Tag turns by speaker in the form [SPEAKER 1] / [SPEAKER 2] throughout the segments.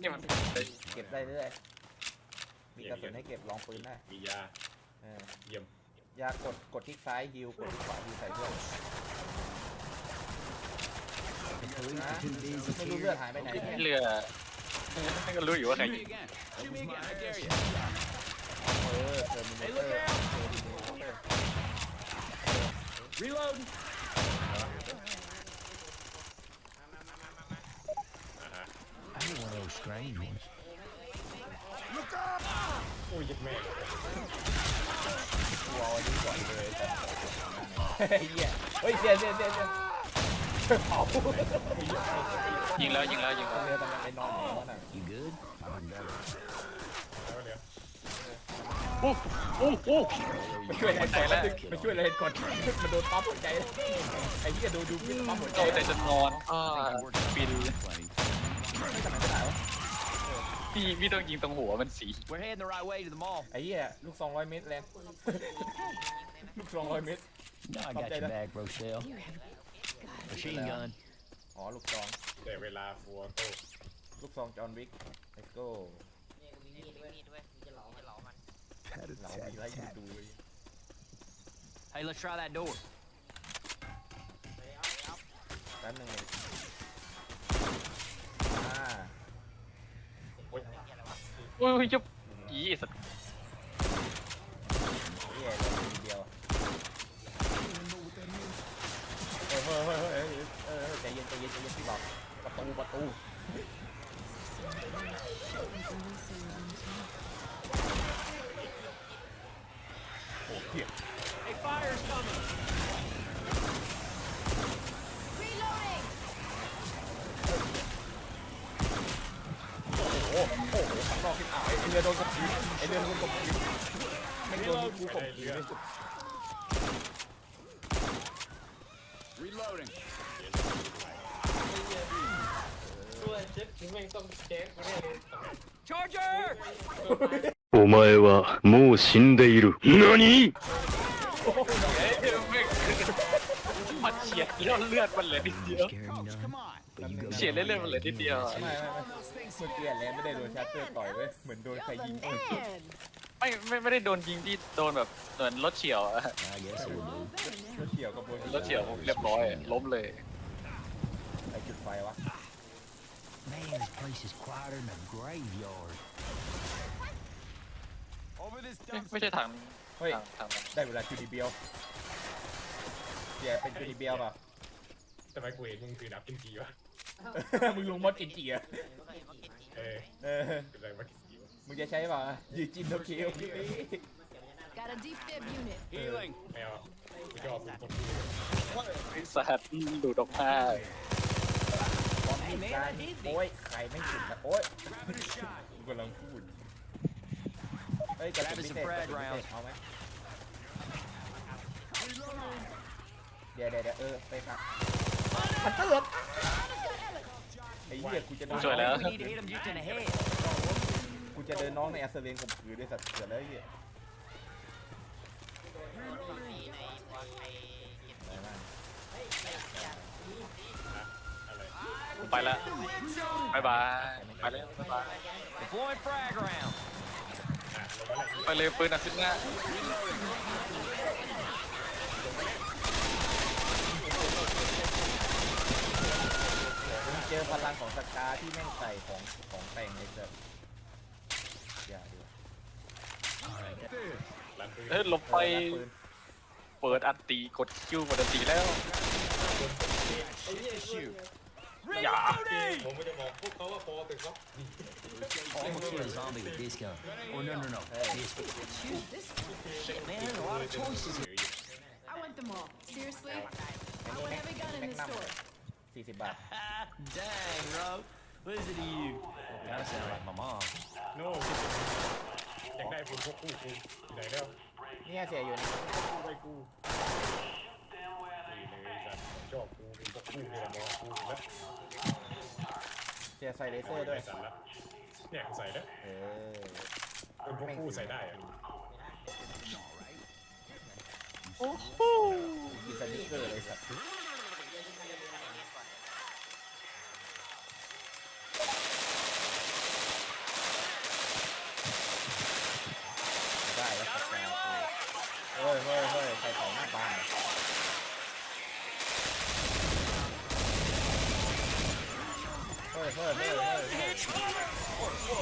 [SPEAKER 1] นี่มัน
[SPEAKER 2] เก็บได้เรื่อยมีกระสุนให้เก็บลองปืนได้
[SPEAKER 3] มียา
[SPEAKER 2] เออ
[SPEAKER 3] เยี่ยม
[SPEAKER 2] ยากดกดที่ซ้ายฮิวกดที่ขวาฮิวใส่เพื่อนนะไม่รู้เลือดหายไปไหนเนี่ย
[SPEAKER 1] เรือไม่ก็รู้อยู่ว่าใครยิง
[SPEAKER 2] เออเทอร์มินเตอร์เทอร์มินเตอร์
[SPEAKER 4] Reload.
[SPEAKER 3] อ่าฮะ
[SPEAKER 5] I need one of those strange ones.
[SPEAKER 3] โอ้ยยัดแม่
[SPEAKER 2] กูเอาอันนี้ก่อนเลยแต่เฮ้ยเหี้ยเฮ้ยเสียเสียเสียเสียเผา
[SPEAKER 1] ยิงแล้วยิงแล้วยิงแล้ว
[SPEAKER 2] เรือตำลังไปนอนอยู่นั่นน่ะ
[SPEAKER 5] You good? I've been better.
[SPEAKER 3] แล้วเนี่ย
[SPEAKER 1] โอ้โอ้โอ้
[SPEAKER 2] ไปช่วยอะไรก่อนไปช่วยอะไรก่อนมันโดนปั๊มหัวใจไอ้เหี้ยดูดูวิ่งปั๊มหัวใจ
[SPEAKER 1] โอ้แต่จะนอนอ่าบิน
[SPEAKER 2] ไม่ทำไมไม่ได้วะ
[SPEAKER 1] พี่พี่ต้องยิงตรงหัวมันสี
[SPEAKER 5] We're heading the right way to the mall.
[SPEAKER 2] ไอ้เหี้ยลูกซองร้อยเมตรแรงลูกซองร้อยเมตร
[SPEAKER 5] No, I got your back, Rochelle. Machine gun.
[SPEAKER 2] อ๋อลูกซอง
[SPEAKER 3] แต่เวลาฟัวโต
[SPEAKER 2] ลูกซองจอห์นวิก let's go เรามีดด้วยมีจะหลอะไรอยู่ดูเลย
[SPEAKER 5] Hey, let's try that door.
[SPEAKER 2] แป๊บนึงเลยอ่า
[SPEAKER 3] โอ้ย
[SPEAKER 1] โอุ้ยจะอีสัตว์
[SPEAKER 2] เหี้ยเราทีเดียวเฮ้ยเฮ้ยเฮ้ยเฮ้ยเออใจเย็นใจเย็นใจเย็นพี่บอกประตูประตูโอ้เหี้ย รือโดนกบขีไอ้เรือโดนกบขีไม่โดนกูกบขีไม่สุด
[SPEAKER 5] Reloading.
[SPEAKER 3] ด้วยเจ็บถึงแม่งต้องแจ้งกูแน่เลย
[SPEAKER 5] Charger!
[SPEAKER 6] お前はもう死んでいる。何
[SPEAKER 1] เอ้ยไม่มันเฉียดเลือดเลือดมันเหลือนิดเดียว
[SPEAKER 5] Scary none.
[SPEAKER 4] Come on.
[SPEAKER 5] But you go
[SPEAKER 1] เฉียดเลือดเลือดมันเหลือนิดเดียวอะ
[SPEAKER 2] ไม่ไม่ไม่เมื่อกี้แลนไม่ได้โดนชาร์เตอร์ต่อยเว้ยเหมือนโดนใครยิง
[SPEAKER 7] Man!
[SPEAKER 1] ไม่ไม่ไม่ได้โดนยิงที่โดนแบบเหมือนรถเฉียวอะ
[SPEAKER 5] I guess it would do.
[SPEAKER 2] รถเฉียวกับโบน
[SPEAKER 1] รถเฉียวเรียบร้อยล้มเลย
[SPEAKER 2] ไอ้จุดไฟวะ
[SPEAKER 5] Man, this place is quieter than a graveyard.
[SPEAKER 4] Over this
[SPEAKER 1] เอ๊ะ
[SPEAKER 4] dumpster.
[SPEAKER 1] ไม่ใช่ทาง
[SPEAKER 2] เฮ้ย
[SPEAKER 1] ทางทางนั้น
[SPEAKER 2] ได้เวลาจูดีเบียวเสียเป็นจูดีเบียวป่ะ
[SPEAKER 3] ทำไมกูเห็นมึงถือดับกินจีวะ
[SPEAKER 2] มึงลงมดกินจีอะ
[SPEAKER 3] เออ
[SPEAKER 2] เออ
[SPEAKER 3] เป็นไรวะกินจีวะ
[SPEAKER 2] มึงจะใช้ป่ะยืนจินโอเคโอเค
[SPEAKER 7] Got a deep dip unit.
[SPEAKER 4] Healing.
[SPEAKER 3] ไม่เอากูชอบมึงคนกู
[SPEAKER 1] ไอ้สัตว์ดูดออกมา
[SPEAKER 2] พร้อมมีการโอ้ยใครไม่ถึงนะโอ้ย
[SPEAKER 4] Grabbing a shot.
[SPEAKER 2] กูกำลังพูดเฮ้ยกระสุนพิเศษกระสุนพิเศษเอาไหมเดี๋ยวเดี๋ยวเดี๋ยวเออไปครับ มันเตือนไอ้เหี้ยกูจะโดน
[SPEAKER 1] ช่วยแล้ว
[SPEAKER 5] We need to hit him just in the head.
[SPEAKER 2] กูจะเดินน้องในอัสเรนข่มขืนด้วยสัตว์เสือแล้วไอ้เหี้ยไปบ้าง
[SPEAKER 3] อะไร
[SPEAKER 1] ไปแล้วบายบายไปแล้วบายบาย
[SPEAKER 5] Deploying frag round.
[SPEAKER 3] อะลงมาแล้ว
[SPEAKER 1] ไปเลยปืนอะขึ้นหน้า
[SPEAKER 2] มึง เจอพลังของสกาที่แม่งใส่ของของแต่งในเสืออย่าดู
[SPEAKER 3] ร้านปืน
[SPEAKER 1] เฮ้ยหลบไป
[SPEAKER 2] ปืน
[SPEAKER 1] เปิดอันตีกดคิวกดอันตีแล้ว
[SPEAKER 5] Shoot.
[SPEAKER 1] อย่า
[SPEAKER 3] ผมไม่ได้บอกพวกเขาว่าพอตึกเขา
[SPEAKER 5] Oh, I'm gonna kill a zombie with this gun. Oh, no, no, no. This. Shit, man, there's a lot of choices here.
[SPEAKER 7] I want them all. Seriously? I want every gun in the store.
[SPEAKER 2] สี่สิบบาท
[SPEAKER 5] Dang, bro. Listen to you. Kinda sound like my mom.
[SPEAKER 3] โน่อยากได้ปืนพวกคู่กูอยู่ไหนแล้ว
[SPEAKER 2] เนี่ยเสียอยู่นี่
[SPEAKER 3] กูไปกูนี่เลยสัตว์ชอบกูเป็นพวกคู่นี่แหละมองกูแล้ว
[SPEAKER 2] เสียใส่เลเซอ
[SPEAKER 3] ไม่
[SPEAKER 2] ร์ด้
[SPEAKER 3] ได้
[SPEAKER 2] วย
[SPEAKER 3] สันละเนี่ยใส่แล้ว
[SPEAKER 2] เออ
[SPEAKER 3] เป็นพวกคู่ใส่ได้อะ
[SPEAKER 2] มีสติ๊กเกอร์เลยสัตว์ เฮ้ยเฮ้ยเฮ้ยใส่ของหน้าบ้านเฮ้ยเฮ้ยเฮ้ยเฮ้ยเฮ้ย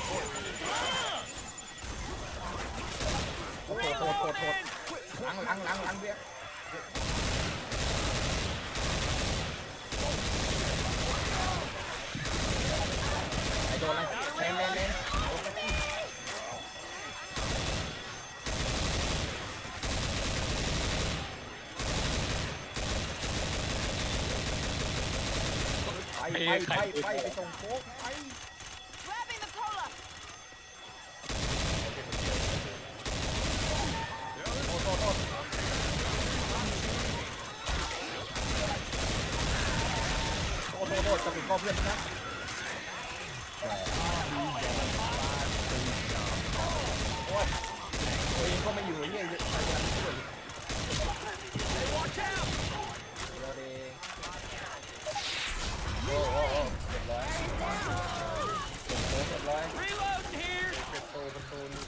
[SPEAKER 2] โอ้โหโทษโทษโทษหลังหลังหลังหลังเบี้ยไอโดนอะไรแรงแรงแรงไปไปไปไปไปส่งโค้กไป
[SPEAKER 7] Grabbing the cola.
[SPEAKER 2] โทษโทษโทษโทษโทษโทษจะเป็นข้ อเพื่อนนะโอ้ยตัวเองก็ไม่อยู่เฮียเดี๋ยวเดี๋ยเดี๋ยวเองโอ้โอ้โอ้เรียบร้อยส่งโค้กเรียบร้อย
[SPEAKER 4] Reloading here.
[SPEAKER 2] เป็นตูเป็นตูนี่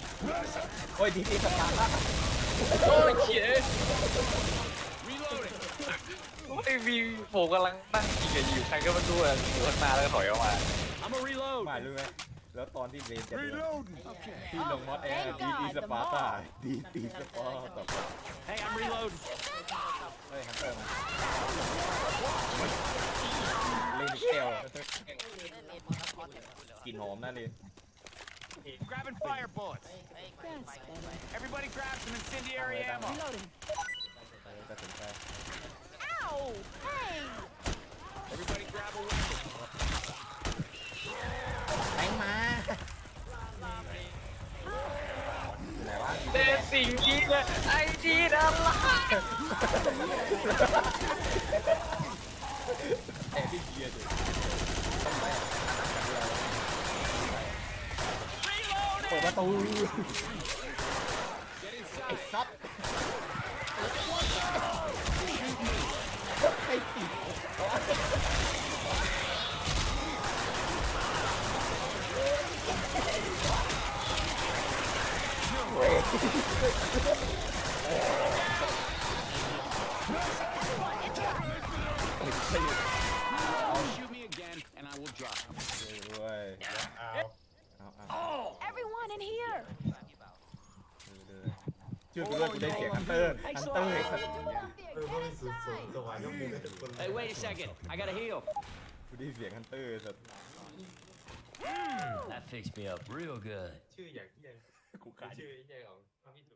[SPEAKER 2] โอ้ยดีดีสตาร์ทละ
[SPEAKER 1] โอ้ยเขีย ไอ้วีผมกำลังนั่งกินกับอยู่ใครก็ไม่รู้อะอยู่ข้างหน้าแล้วก็ถอยออกมา
[SPEAKER 4] I'm a reload.
[SPEAKER 2] ไม่รู้ไหมแล้วตอนที่เรนจะเดิน
[SPEAKER 4] Reloading.
[SPEAKER 2] ที่ลงมอสแอร์ดีดีสปาร์ตาดีดีสปาร์ตา
[SPEAKER 4] Hey, I'm reloading.
[SPEAKER 2] เฮ้ยฮันเตอร์มาเลนเกลกลิ่นหอมนะเลน
[SPEAKER 4] Grabbing fire bullets. Everybody grab some incendiary ammo.
[SPEAKER 7] Reloading.
[SPEAKER 2] เออตัดสินใจ
[SPEAKER 7] Ow! Hey!
[SPEAKER 4] Everybody grab a weapon.
[SPEAKER 2] แทงมาไหนวะ
[SPEAKER 1] เดนสิ่งนี้เลยไอ้ดีดัลล่า
[SPEAKER 2] แต่ที่เกียร์ดิเปิดประตูไอ้ซั บไอ้ติดเด้วยกูได้เสียงฮันเตอร์ฮันเตอร์ไอ้สัตว์
[SPEAKER 3] เออเพราะมันสูงสูงสวรรค์ต้องมีแต่คน
[SPEAKER 5] Hey, wait a second. I gotta heal.
[SPEAKER 2] กูได้เสียงฮันเตอร์สัตว์
[SPEAKER 5] That fixed me up real good.
[SPEAKER 3] ชื่ออย่างที่ยัง
[SPEAKER 2] กูขาด
[SPEAKER 3] ชื่อที่ยังของพระพิจุกสงฆ์